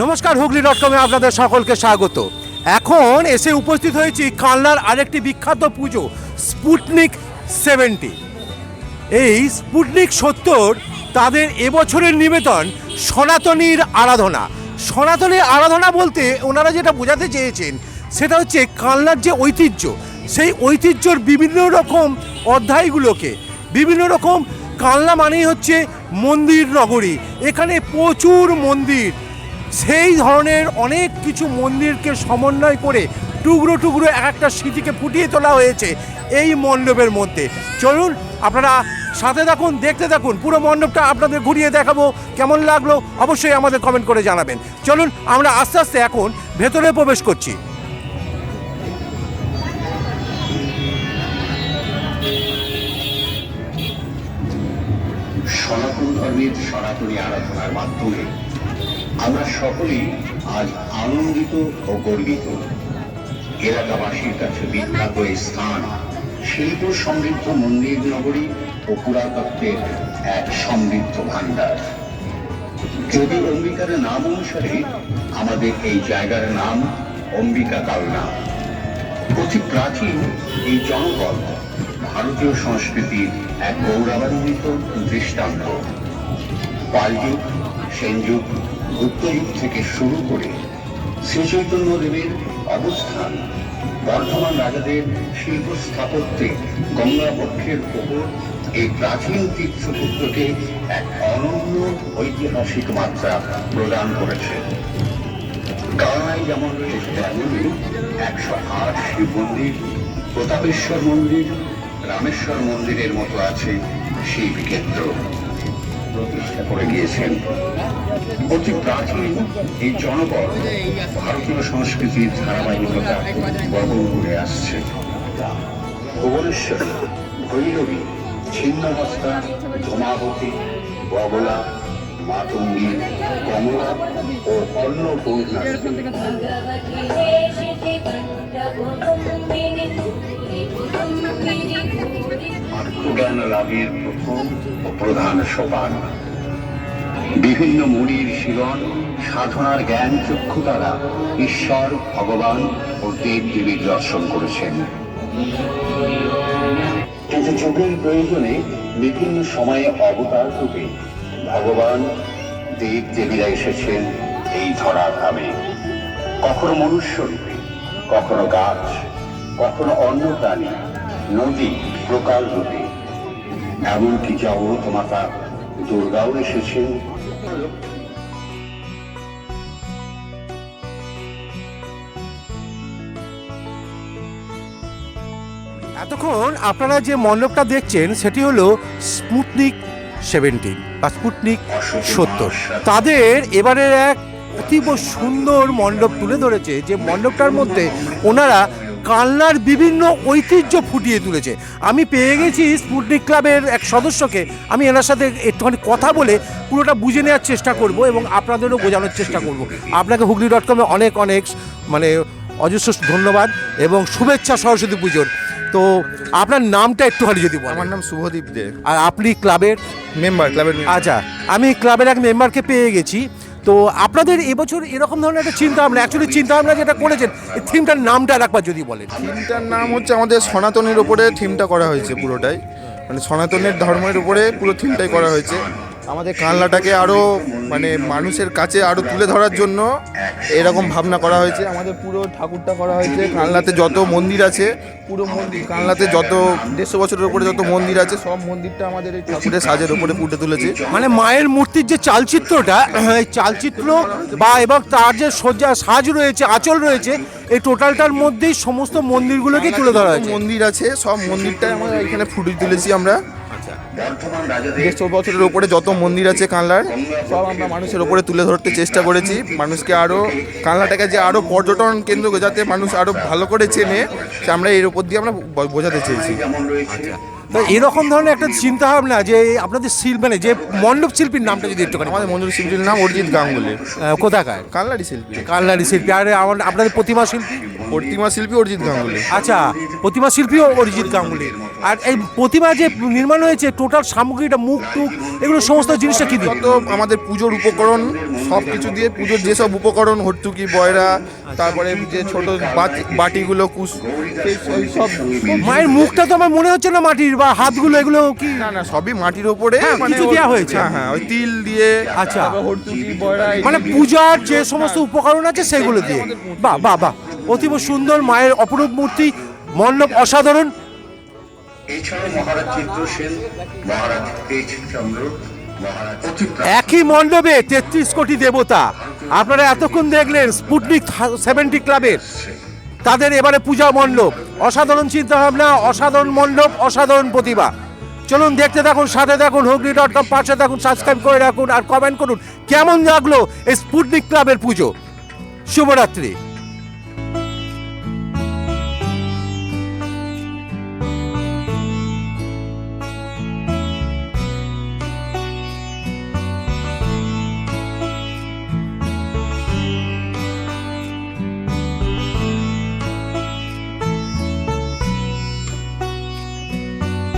নমস্কার, হুগলি ডট কমে আপনাদের সকলকে স্বাগত। এখন এসে উপস্থিত হয়েছি কালনার আরেকটি বিখ্যাত পুজো, স্পুটনিক সেভেন্টি। এই স্পুটনিক সত্তর তাদের এবছরের নিবেদন সনাতনীর আরাধনা। সনাতনীর আরাধনা বলতে ওনারা যেটা বোঝাতে চেয়েছেন, সেটা হচ্ছে কালনার যে ঐতিহ্য, সেই ঐতিহ্যর বিভিন্ন রকম অধ্যায়গুলোকে। বিভিন্ন রকম কালনা মানেই হচ্ছে মন্দির নগরী। এখানে প্রচুর মন্দির সেই ধরনের অনেক কিছু মন্দিরকে সমন্বয় করে টুকরো টুকরো এক একটা স্মৃতিকে ফুটিয়ে তোলা হয়েছে এই মণ্ডপের মধ্যে। চলুন, আপনারা সাথে থাকুন, দেখতে থাকুন, পুরো মণ্ডপটা আপনাদের ঘুরিয়ে দেখাবো, কেমন লাগল অবশ্যই আমাদের কমেন্ট করে জানাবেন। চলুন, আমরা আস্তে আস্তে এখন ভেতরে প্রবেশ করছি। সনাতন ধর্মের সনাতনী আরাধনার মাধ্যমে আমরা সকলেই আজ আনন্দিত ও গর্বিত। এলাকাবাসীর কাছে বিখ্যাত এই স্থান, শিল্প সমৃদ্ধ মন্দির নগরী ও পুরাতত্ত্বের এক সমৃদ্ধ ভাণ্ডার। যদি অম্বিকার নাম অনুসারে আমাদের এই জায়গার নাম অম্বিকা কালনা। অতি প্রাচীন এই জনপদ ভারতীয় সংস্কৃতির এক গৌরবান্বিত দৃষ্টান্ত। পালযুগ, সেনযুগ গুপ্তযুগ থেকে শুরু করে শ্রীচৈতন্য দেবের অবস্থান, বর্ধমান রাজাদের শিল্প স্থাপত্যে গঙ্গা পক্ষের ওপর এই প্রাচীন তীর্থক্ষেত্রকে এক অনন্য ঐতিহাসিক মাত্রা প্রদান করেছে। কালনায় যেমন রয়েছে তেমনই একশো আট শিব মন্দির, প্রতাপেশ্বর মন্দির, রামেশ্বর মন্দিরের মতো আছে শিব কেন্দ্র প্রতিষ্ঠা করে গিয়েছেন। অতি প্রাচীন এই জনপদ ভারতীয় সংস্কৃতির ধারাবাহিকতা বহন করে আসছে। ভুবনেশ্বরী, ভৈরবী ছিন্নমস্তা ধূমাবতী, বগলা কমলা ও আত্মজ্ঞান লাভের প্রথম ও প্রধান সোপান বিভিন্ন মুনির শিরণ সাধনার জ্ঞান চক্ষু দ্বারা ঈশ্বর ভগবান ও দেব দেবীর দর্শন করেছেন কিন্তু যুগের প্রয়োজনে বিভিন্ন সময়ে অবতার রূপে ভগবান দেব দেবীরা এসেছেন এই ধরাধামে কখনো মনুষ্য রূপে, কখনো গাছ, কখনো অন্য প্রাণী নদী প্রকার রূপে। এমনকি জগৎ মাতা দুর্গাও এসেছেন। এতক্ষণ আপনারা যে মণ্ডপটা দেখছেন, সেটি হলো স্পুটনিক সেভেন্টিন বা স্পুটনিক সত্তর। তাদের এবারের এক অতীব সুন্দর মণ্ডপ তুলে ধরেছে যে মণ্ডপটার মধ্যে ওনারা কালনার বিভিন্ন ঐতিহ্য ফুটিয়ে তুলেছে। আমি পেয়ে গেছি স্পুটনিক ক্লাবের এক সদস্যকে আমি এনার সাথে একটুখানি কথা বলে পুরোটা বুঝে নেওয়ার চেষ্টা করব এবং আপনাদেরও বোঝানোর চেষ্টা করব। আপনাকে হুগলি ডট কমে অনেক অনেক মানে অজস্র ধন্যবাদ এবং শুভেচ্ছা সরস্বতী পুজোর। তো আপনার নামটা একটুখানি যদি বলেন। আমার নাম শুভদীপ দে। আর আপনি ক্লাবের? মেম্বার ক্লাবের আচ্ছা আমি ক্লাবের এক মেম্বারকে পেয়ে গেছি। তো আপনাদের এবছর এরকম ধরনের একটা চিন্তা ভাবনা অ্যাকচুয়ালি চিন্তা ভাবনা যেটা করেছেন এই থিমটার নামটা একবার যদি বলেন। থিমটার নাম হচ্ছে আমাদের সনাতনের উপরে থিমটা করা হয়েছে পুরোটাই। মানে সনাতনের ধর্মের উপরে পুরো থিমটাই করা হয়েছে। আমাদের কানলাটাকে আরও মানে মানুষের কাছে আরও তুলে ধরার জন্য এরকম ভাবনা করা হয়েছে। আমাদের পুরো ঠাকুরটা করা হয়েছে। কানলাতে যত মন্দির আছে পুরো মন্দির কানলাতে যত দেড়শো বছরের উপরে যত মন্দির আছে সব মন্দিরটা আমাদের এই ঠাকুরের সাজের উপরে ফুটে তুলেছে। মানে মায়ের মূর্তির যে চালচিত্রটা এই চালচিত্র বা এবং তার যে সজ্জা সাজ রয়েছে আঁচল রয়েছে এই টোটালটার মধ্যেই সমস্ত মন্দিরগুলোকে তুলে ধরা হয়েছে। মন্দির আছে সব মন্দিরটাই আমরা এখানে ফুটিয়ে তুলেছি আমরা। দেড়শো বছরের উপরে যত মন্দির আছে কানলার সব আমরা মানুষের উপরে তুলে ধরতে চেষ্টা করেছি। মানুষকে আরও কানলাটাকে যে আরও পর্যটন কেন্দ্র যাতে মানুষ আরও ভালো করে চেনে সে আমরা এর উপর দিয়ে আমরা বোঝাতে চেয়েছি। রয়েছে তো এরকম ধরনের একটা চিন্তা ভাবনা যে আপনাদের শিল্প মানে যে মণ্ডপ শিল্পীর নামটা যদি একটুখানি আমাদের মণ্ডপ শিল্পীর নাম অরিজিৎ গাঙ্গুলি। আহ, কোথাকার? কানলারি শিল্পী। কালনারি শিল্পী। আর আমার- আপনাদের প্রতিমা শিল্পী? প্রতিমা শিল্পী অরিজিৎ গাঙ্গুলি। আচ্ছা প্রতিমা শিল্পীও অরিজিৎ গাঙ্গুলি। আর এই প্রতিমা যে নির্মাণ হয়েছে টোটাল সামগ্রীটা মুখ টুক এগুলো সমস্ত জিনিসটা কি দিয়ে? আমাদের পুজোর উপকরণ সব কিছু দিয়ে পুজোর যেসব উপকরণ হর্তুকি বয়রা তারপরে যে ছোট বাটিগুলো কুস সব মায়ের মুখটা তো আমার মনে হচ্ছে না মাটির বা হাতগুলো এগুলো কি? না না সবই মাটির ওপরে। হ্যাঁ, কিছু ওর- দেয়া হয়েছে। হ্যাঁ হ্যাঁ ওই তিল দিয়ে আচ্ছা। এই- মানে পূজার যে সমস্ত উপকরণ আছে সেগুলো দিয়ে। বাহ বাহ বাহ। অতীব সুন্দর মায়ের অপরূপ মূর্তি মণ্ডপ অসাধারণ। এছাড়াও মহারাজ চিত্রসেন মহারাজ তেজচন্দ্র একই মণ্ডপে তেত্রিশ কোটি দেবতা। আপনারা এতক্ষণ দেখলেন স্পুটনিক সেভেন্টি ক্লাবের। তাদের এবারে পূজা মণ্ডপ। অসাধারণ চিন্তা ভাবনা অসাধারণ মণ্ডপ, অসাধারণ প্রতিভা চলুন দেখতে থাকুন, সাথে থাকুন হুগলি ডট কম পাশে থাকুন সাবস্ক্রাইব করে রাখুন আর কমেন্ট করুন। কেমন লাগল এই স্পুটনিক ক্লাবের পুজো? শুভরাত্রি।